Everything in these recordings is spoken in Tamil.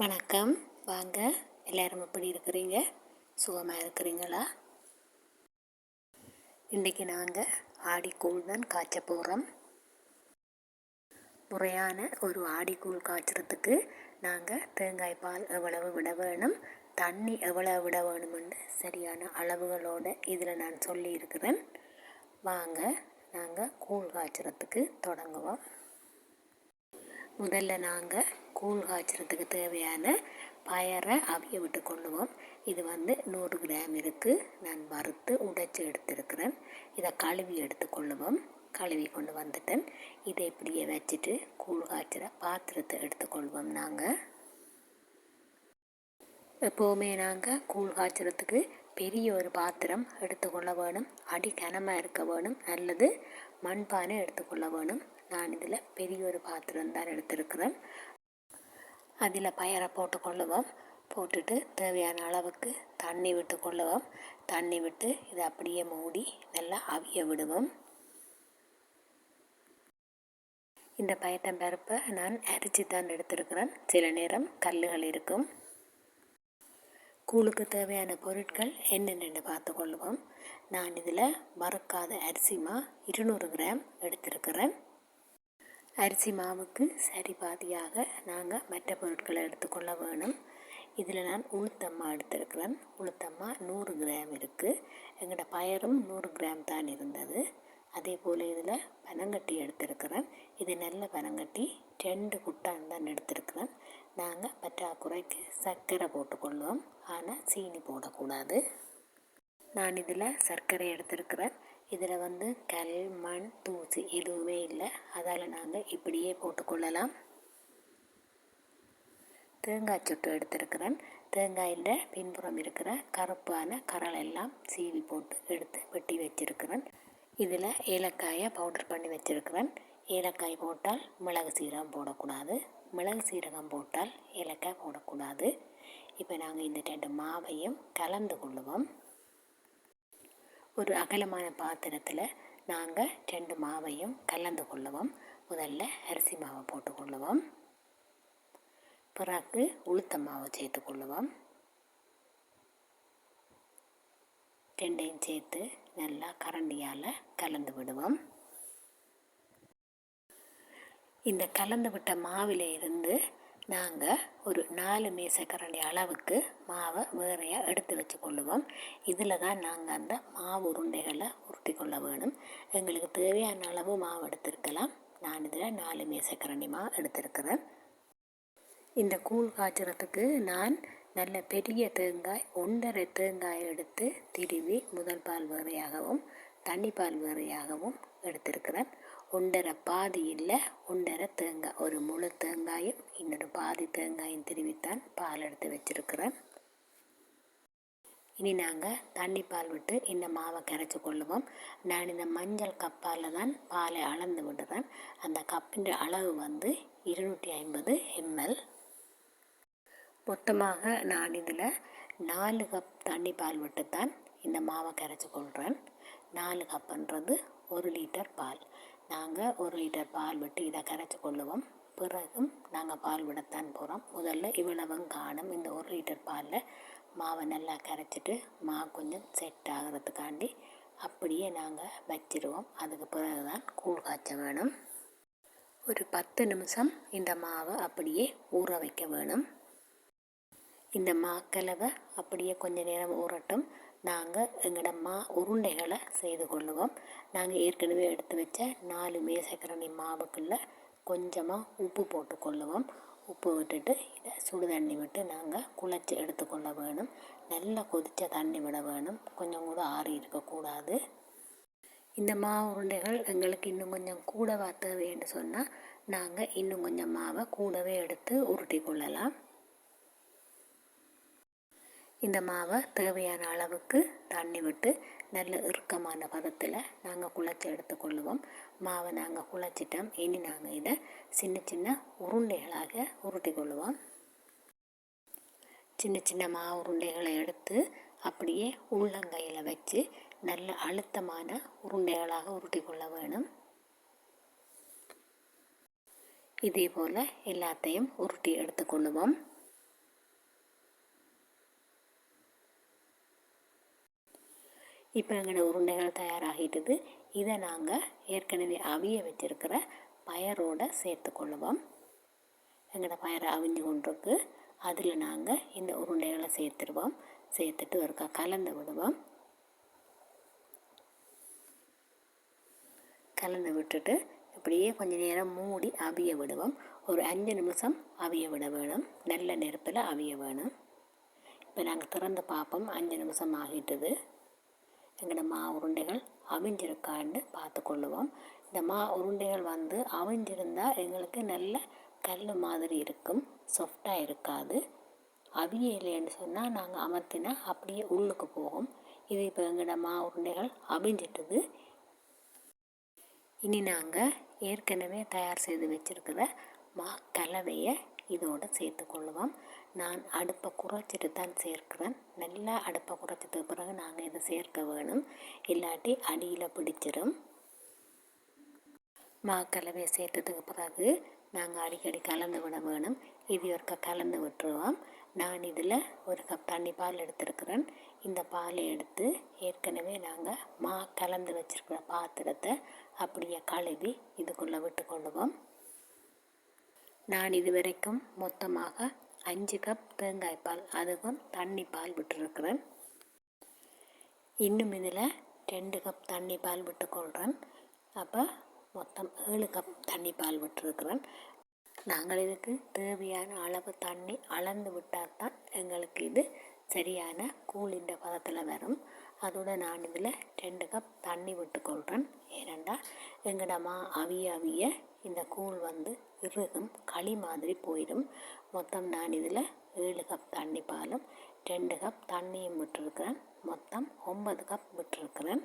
வணக்கம். வாங்க எல்லாரும் எப்படி இருக்கிறீங்க? சுகமாக இருக்கிறீங்களா? இன்றைக்கி நாங்கள் ஆடிக்கூழ் தான் காய்ச்ச போகிறோம் முறையான ஒரு ஆடிக்கூழ் காய்ச்சறதுக்கு நாங்கள் தேங்காய் பால் எவ்வளவு விட வேணும் தண்ணி எவ்வளவு விட வேணுமென்று சரியான அளவுகளோடு இதில் நான் சொல்லியிருக்கிறேன். வாங்க நாங்கள் கூழ் காய்ச்சறதுக்கு தொடங்குவோம். முதல்ல நாங்கள் கூழ் காய்ச்சறதுக்கு தேவையான பயரை அவிய விட்டு கொள்ளுவோம் இது வந்து நூறு கிராம் இருக்குது நான் வறுத்து உடைச்சி எடுத்துருக்கிறேன். இதை கழுவி எடுத்துக்கொள்ளுவோம் கழுவி கொண்டு வந்துட்டேன். இதை இப்படியே வச்சுட்டு கூழ் காய்ச்சிற பாத்திரத்தை எடுத்துக்கொள்வோம் நாங்கள் எப்போவுமே நாங்கள் கூழ் காய்ச்சறதுக்கு பெரிய ஒரு பாத்திரம் எடுத்துக்கொள்ள வேணும். அடி கனமாக இருக்க வேணும். அல்லது மண்பானை எடுத்துக்கொள்ள வேணும். நான் இதில் பெரிய ஒரு பாத்திரம் தான் எடுத்திருக்கிறேன். அதில் பயரை போட்டு கொள்ளுவோம். போட்டுட்டு தேவையான அளவுக்கு தண்ணி விட்டு கொள்ளுவோம். தண்ணி விட்டு இதை அப்படியே மூடி நல்லா அவிய விடுவோம். இந்த பயத்தம்பருப்பை நான் அரிச்சு தான் எடுத்திருக்கிறேன். சில நேரம் கல்லுகள் இருக்கும். கூழுக்கு தேவையான பொருட்கள் என்னென்னு பார்த்து கொள்ளுவோம் நான் இதில் மறக்காத அரிசிமா இருநூறு கிராம் எடுத்திருக்கிறேன். அரிசி மாவுக்கு சரி பாதியாக நாங்கள் மற்ற பொருட்களை எடுத்துக்கொள்ள வேணும். இதில் நான் உளுத்தம்மா எடுத்திருக்கிறேன். உளுத்தம்மா நூறு கிராம் இருக்குது எங்களோட பயரும் நூறு கிராம் தான் இருந்தது. அதே போல் இதில் பனங்கட்டி எடுத்திருக்கிறேன். இது நல்ல பனங்கட்டி. ரெண்டு குட்டான் தான் எடுத்திருக்கிறேன். நாங்கள் பற்றாக்குறைக்கு சர்க்கரை போட்டுக்கொள்வோம். ஆனால் சீனி போடக்கூடாது. நான் இதில் சர்க்கரை எடுத்திருக்கிறேன். இதில் வந்து கல் மண் தூசி எதுவுமே இல்லை. அதால் நாங்கள் இப்படியே போட்டுக்கொள்ளலாம். தேங்காய் சுட்டு எடுத்திருக்கிறேன். தேங்காயில் பின்புறம் இருக்கிற கருப்பான கரல் எல்லாம் சீவி போட்டு எடுத்து வெட்டி வச்சிருக்கிறேன். இதில் ஏலக்காயை பவுடர் பண்ணி வச்சுருக்கிறேன். ஏலக்காய் போட்டால் மிளகு சீரகம் போடக்கூடாது. மிளகு சீரகம் போட்டால் ஏலக்காய் போடக்கூடாது. இப்போ நாங்கள் இந்த ரெண்டு மாவையும் கலந்து கொள்ளுவோம். ஒரு அகலமான பாத்திரத்தில் நாங்கள் ரெண்டு மாவையும் கலந்து கொள்ளுவோம். முதல்ல அரிசி மாவை போட்டுக்கொள்ளுவோம் பிறகு உளுத்த மாவை சேர்த்து கொள்ளுவோம். ரெண்டையும் சேர்த்து நல்லா கரண்டியால் கலந்து விடுவோம். இந்த கலந்து விட்ட மாவில் இருந்து நாங்கள் ஒரு நாலு மேசக்கரண்டி அளவுக்கு மாவை வேறையாக எடுத்து வச்சு கொள்ளுவோம் இதில் தான் நாங்கள் அந்த மாவு உருண்டைகளை உருட்டி கொள்ள வேணும். எங்களுக்கு தேவையான அளவு மாவு எடுத்திருக்கலாம். நான் இதில் நாலு மேசக்கரண்டி மாவு எடுத்திருக்கிறேன். இந்த கூழ் காய்ச்சறதுக்கு நான் நல்ல பெரிய தேங்காய் ஒன்றரை தேங்காய் எடுத்து திருவி முதல் பால் வேறையாகவும் தண்ணி பால் வேறையாகவும் எடுத்திருக்கிறேன். ஒன்றரை பாதி இல்லை ஒன்றரை தேங்காய். ஒரு முழு தேங்காயும் இன்னொரு பாதி தேங்காயும் திருவித்தான் பால் எடுத்து வச்சுருக்கிறேன். இனி நாங்கள் தண்ணி பால் விட்டு இந்த மாவை கரைச்சி கொள்ளுவோம். நான் இந்த மஞ்சள் கப்பால் தான் பாலை அளந்து விடுறேன். அந்த கப்பின் அளவு வந்து இருநூற்றி ஐம்பது எம்எல். மொத்தமாக நான் இதில் நாலு கப் தண்ணி பால் விட்டு தான் இந்த மாவை கரைச்சி கொள்கிறேன் நாலு கப்புன்றது ஒரு லிட்டர் பால். நாங்கள் ஒரு லிட்டர் பால் விட்டு இதை கரைச்சி கொள்ளுவோம். பிறகும் நாங்கள் பால் விடத்தான் போகிறோம் முதல்ல இவ்வளவும் காணும். இந்த ஒரு லிட்டர் பாலில் மாவை நல்லா கரைச்சிட்டு மா கொஞ்சம் செட் ஆகிறதுக்காண்டி அப்படியே நாங்கள் வச்சிடுவோம் அதுக்கு பிறகு தான் கூழ் காய்ச்ச வேணும். ஒரு பத்து நிமிஷம் இந்த மாவை அப்படியே ஊற வைக்க வேணும். இந்த மாக்கலவை அப்படியே கொஞ்ச நேரம் ஊறட்டும். நாங்கள் எங்களோட மா உருண்டைகளை செய்து கொள்ளுவோம். நாங்கள் ஏற்கனவே எடுத்து வச்ச நாலு மேசக்கரணி மாவுக்குள்ளே கொஞ்சமாக உப்பு போட்டு கொள்ளுவோம். உப்பு விட்டுட்டு இதை சுடு தண்ணி விட்டு நாங்கள் குழச்சி எடுத்துக்கொள்ள வேணும். நல்லா கொதித்த தண்ணி விட வேணும். கொஞ்சம் கூட ஆறி இருக்கக்கூடாது இந்த மாவு உருண்டைகள் எங்களுக்கு இன்னும் கொஞ்சம் கூடவா தேவைன்னு சொன்னால் நாங்கள் இன்னும் கொஞ்சம் மாவை கூடவே எடுத்து உருட்டி கொள்ளலாம். இந்த மாவை தேவையான அளவுக்கு தண்ணி விட்டு நல்ல இறுக்கமான பதத்தில் நாங்கள் குழச்சி எடுத்துக்கொள்ளுவோம். மாவை நாங்கள் குழச்சிட்டோம். இனி நாங்கள் இதை சின்ன சின்ன உருண்டைகளாக உருட்டி கொள்ளுவோம் சின்ன சின்ன மாவு உருண்டைகளை எடுத்து அப்படியே உள்ளங்கையில் வச்சு நல்ல அழுத்தமான உருண்டைகளாக உருட்டி கொள்ள வேணும். இதே போல் எல்லாத்தையும் உருட்டி எடுத்துக்கொள்ளுவோம். இப்போ எங்களோட உருண்டைகள் தயாராகிட்டது. இதை நாங்கள் ஏற்கனவே அவிய வச்சிருக்கிற சேர்த்து கொள்ளுவோம். எங்களோட பயரை அவிஞ்சு கொண்டிருக்கு. அதில் நாங்கள் இந்த உருண்டைகளை சேர்த்துருவோம். சேர்த்துட்டு ஒருக்கா கலந்து விடுவோம். கலந்து விட்டுட்டு இப்படியே கொஞ்ச நேரம் மூடி அவிய விடுவோம். ஒரு அஞ்சு நிமிஷம் அவிய விட வேணும். நல்ல நெருப்பில் அவிய வேணும். இப்போ நாங்கள் திறந்து பார்ப்போம். அஞ்சு நிமிஷம் ஆகிட்டது. எங்களோட மா உருண்டைகள் அமைஞ்சிருக்கான்னு பார்த்து கொள்ளுவோம் இந்த மா உருண்டைகள் வந்து அமைஞ்சிருந்தால் எங்களுக்கு நல்ல கல் மாதிரி இருக்கும் சாஃப்டாக இருக்காது. அவிய இல்லைன்னு சொன்னால் நாங்கள் அமர்த்தினா அப்படியே உள்ளுக்கு போகும். இது இப்போ எங்களோட மா உருண்டைகள் அமைஞ்சிட்டது. இனி நாங்கள் ஏற்கனவே தயார் செய்து வச்சுருக்கிற மா கலவையை இதோடு சேர்த்துக்கொள்ளுவோம். நான் அடுப்பை குறைச்சிட்டு தான் சேர்க்கிறேன். நல்லா அடுப்பை குறைச்சதுக்கு பிறகு நாங்கள் இதை சேர்க்க வேணும். இல்லாட்டி அடியில் பிடிச்சிரும். மா கலவையை சேர்த்ததுக்கு பிறகு நாங்கள் அடிக்கடி கலந்து விட வேணும். இது ஒருக்க கலந்து விட்டுருவோம். நான் இதில் ஒரு கப் தண்ணி பால் எடுத்துருக்குறேன். இந்த பாலை எடுத்து ஏற்கனவே நாங்கள் மா கலந்து வச்சுருக்கிற பாத்திரத்தை அப்படியே கழுவி இதுக்குள்ளே விட்டு கொள்ளுவோம் நான் இது வரைக்கும் மொத்தமாக அஞ்சு கப் தேங்காய் பால் அதுக்கும் தண்ணி பால் விட்டுருக்குறேன். இன்னும் இதில் ரெண்டு கப் தண்ணி பால் விட்டுக்கொள்கிறேன் அப்போ மொத்தம் ஏழு கப் தண்ணி பால் விட்டுருக்குறேன். நாங்கள் இதுக்கு தேவையான அளவு தண்ணி அளந்து விட்டால் தான் எங்களுக்கு இது சரியான கூலின்ற பதத்தில் வரும். அதோட நான் இதில் ரெண்டு கப் தண்ணி விட்டுக்கொள்கிறேன் ஏனெண்டா எங்கடமா அவிய அவிய இந்த கூழ் வந்து இறுகும் களி மாதிரி போயிடும். மொத்தம் நான் இதில் ஏழு கப் தண்ணி பாலும் ரெண்டு கப் தண்ணியும் விட்டுருக்கிறேன். மொத்தம் ஒன்பது கப் விட்டுருக்கிறேன்.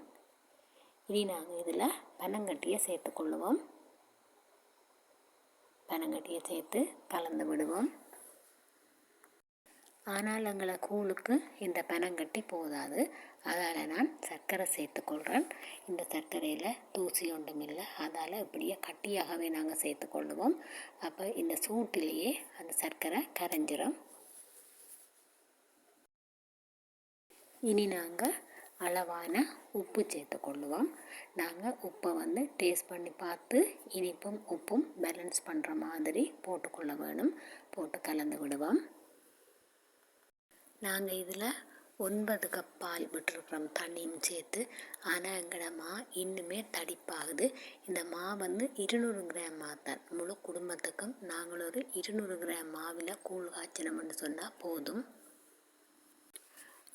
இனி நாங்கள் இதில் பனங்கட்டியை சேர்த்துக்கொள்ளுவோம். பனங்கட்டியை சேர்த்து கலந்து விடுவோம். ஆனால் எங்களை கூழுக்கு இந்த பனங்கட்டி போதாது. அதால் நான் சர்க்கரை சேர்த்துக்கொள்கிறேன் இந்த சர்க்கரையில் தூசி ஒன்றும் இல்லை. அதால் இப்படியே கட்டியாகவே நாங்கள் சேர்த்துக்கொள்ளுவோம் அப்போ இந்த சூட்டிலேயே அந்த சர்க்கரை கரைஞ்சிரும். இனி நாங்கள் அளவான உப்பு சேர்த்துக்கொள்ளுவோம் நாங்கள் உப்பை வந்து டேஸ்ட் பண்ணி பார்த்து இனிப்பும் உப்பும் பேலன்ஸ் பண்ணுற மாதிரி போட்டுக்கொள்ள வேணும். போட்டு கலந்து விடுவோம். நாங்கள் இதில் ஒன்பது கப் பால் விட்டுருக்குறோம் தண்ணியும் சேர்த்து. ஆனால் எங்களோட மா இன்னுமே தடிப்பாகுது. இந்த மா வந்து இருநூறு கிராம் மாத்தான் முழு குடும்பத்துக்கும் நாங்கள் ஒரு இருநூறு கிராம் மாவில் கூழ் காய்ச்சினோம்னு சொன்னால் போதும்.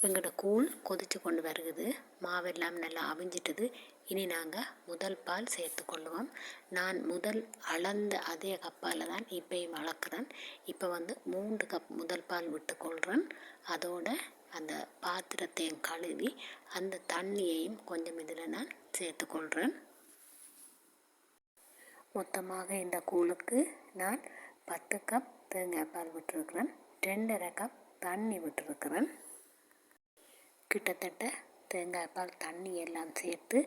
எங்களோட கூழ் கொதித்து கொண்டு வருகுது. மாவெல்லாம் நல்லா அவிஞ்சிட்டது. இனி நாங்கள் முதல் பால் சேர்த்து கொள்ளுவோம். நான் முதல் அளந்த அதே கப்பால் தான் இப்போயும் வளர்க்குறேன் இப்போ வந்து மூன்று கப் முதல் பால் விட்டுக்கொள்கிறேன் அதோட அந்த பாத்திரத்தையும் கழுவி அந்த தண்ணியையும் கொஞ்சம் இதில் நான் சேர்த்துக்கொள்கிறேன் மொத்தமாக இந்த கூழுக்கு நான் பத்து கப் தேங்காய் பால் விட்டுருக்குறேன். ரெண்டரை கப் தண்ணி விட்டுருக்குறேன். கிட்டத்தட்ட தேங்காய் பால் தண்ணி எல்லாம் சேர்த்து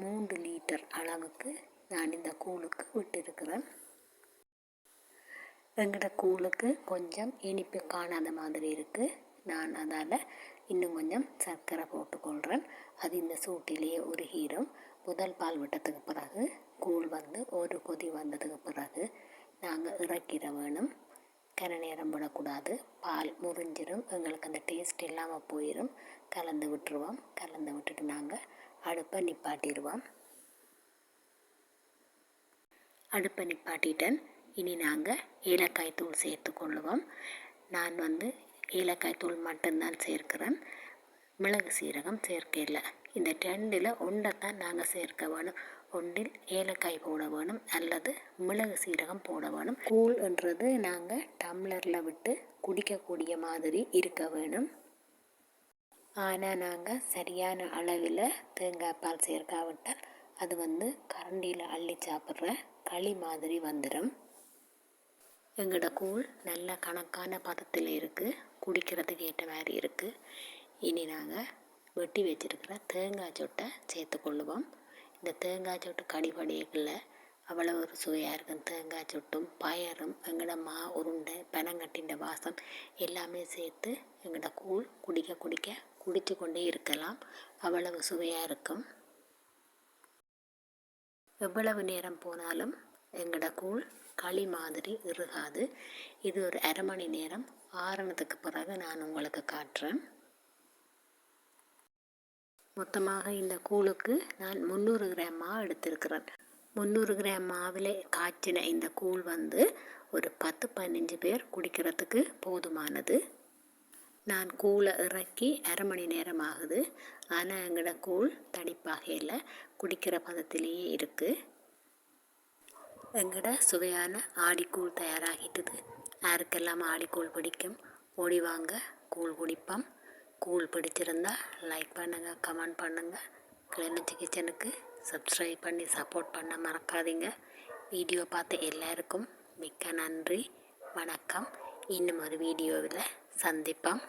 மூன்று லிட்டர் அளவுக்கு நான் இந்த கூழுக்கு விட்டிருக்கிறேன். எங்களோட கூழுக்கு கொஞ்சம் இனிப்பு காணாத மாதிரி இருக்குது நான் அதால் இன்னும் கொஞ்சம் சர்க்கரை போட்டுக்கொள்கிறேன் அது இந்த சூட்டிலேயே உருகிடும் முதல் பால் விட்டதுக்கு பிறகு கூழ் வந்து ஒரு கொதி வந்ததுக்கு பிறகு நாங்கள் இறக்கிட வேணும். கரை நேரம் விடக்கூடாது. பால் முறிஞ்சிடும் எங்களுக்கு அந்த டேஸ்ட் இல்லாமல் போயிடும் கலந்து விட்டுருவோம். கலந்து விட்டுட்டு நாங்கள் அடுப்பை நிப்பாட்டிடுவோம். அடுப்பை நிப்பாட்டிட்டேன். இனி நாங்கள் ஏலக்காய் தூள் சேர்த்து கொள்ளுவோம். நான் வந்து ஏலக்காய் தூள் மட்டும்தான் சேர்க்கிறேன். மிளகு சீரகம் சேர்க்கல. இந்த ரெண்டில் ஒன்றை தான் நாங்கள் சேர்க்க வேணும். ஒன்றில் ஏலக்காய் போட வேணும் அல்லது மிளகு சீரகம் போட வேணும். கூழ் என்றது நாங்கள் டம்ளரில் விட்டு குடிக்கக்கூடிய மாதிரி இருக்க வேணும். ஆனால் நாங்கள் சரியான அளவில் தேங்காய் பால் சேர்க்காவிட்டால் அது வந்து கரண்டியில் அள்ளி சாப்பிட்ற களி மாதிரி வந்துடும் எங்களோட கூழ் நல்ல கணக்கான பதத்தில் இருக்குது குடிக்கிறதுக்கு ஏற்ற மாதிரி இருக்குது இனி நாங்கள் வெட்டி வச்சுருக்கிற தேங்காய் சொட்டை சேர்த்துக்கொள்ளுவோம் இந்த தேங்காய் சொட்டு கடிபடியக்குள்ள அவ்வளோ ஒரு சுவையாக இருக்கும். தேங்காய் சுட்டும் பயரும் எங்களோட மா உருண்டை பனங்கட்டின்ற வாசம் எல்லாமே சேர்த்து எங்களோட கூழ் குடிக்க குடிக்க குடித்து கொண்டே இருக்கலாம். அவ்வளவு சுவையாக இருக்கும். எவ்வளவு நேரம் போனாலும் எங்களோட கூழ் களி மாதிரி இறுகாது. இது ஒரு அரை மணி நேரம் ஆறுனதுக்கு பிறகு நான் உங்களுக்கு காட்டுறேன். மொத்தமாக இந்த கூழுக்கு நான் முந்நூறு கிராம் எடுத்திருக்கிறேன். முந்நூறு கிராம் மாவில் காய்ச்சின இந்த கூழ் வந்து ஒரு பத்து பதினஞ்சு பேர் குடிக்கிறதுக்கு போதுமானது. நான் கூழை இறக்கி அரை மணி நேரம் ஆகுது. ஆனால் எங்களோட கூழ் தடிப்பாகையில் குடிக்கிற பதத்திலேயே இருக்குது எங்களோட சுவையான ஆடிக்கூழ் தயாராகிட்டுது. யாருக்கெல்லாம் ஆடிக்கூழ் பிடிக்கும் ஓடி வாங்க கூழ் குடிப்போம். கூழ் பிடிச்சிருந்தா லைக் பண்ணுங்கள் கமெண்ட் பண்ணுங்கள் கிளிநொச்சி கிச்சனுக்கு சப்ஸ்கிரைப் பண்ணி சப்போர்ட் பண்ண மறக்காதீங்க. வீடியோ பார்த்த எல்லாருக்கும் மிக்க நன்றி. வணக்கம். இன்னும் ஒரு வீடியோவில் சந்திப்போம்.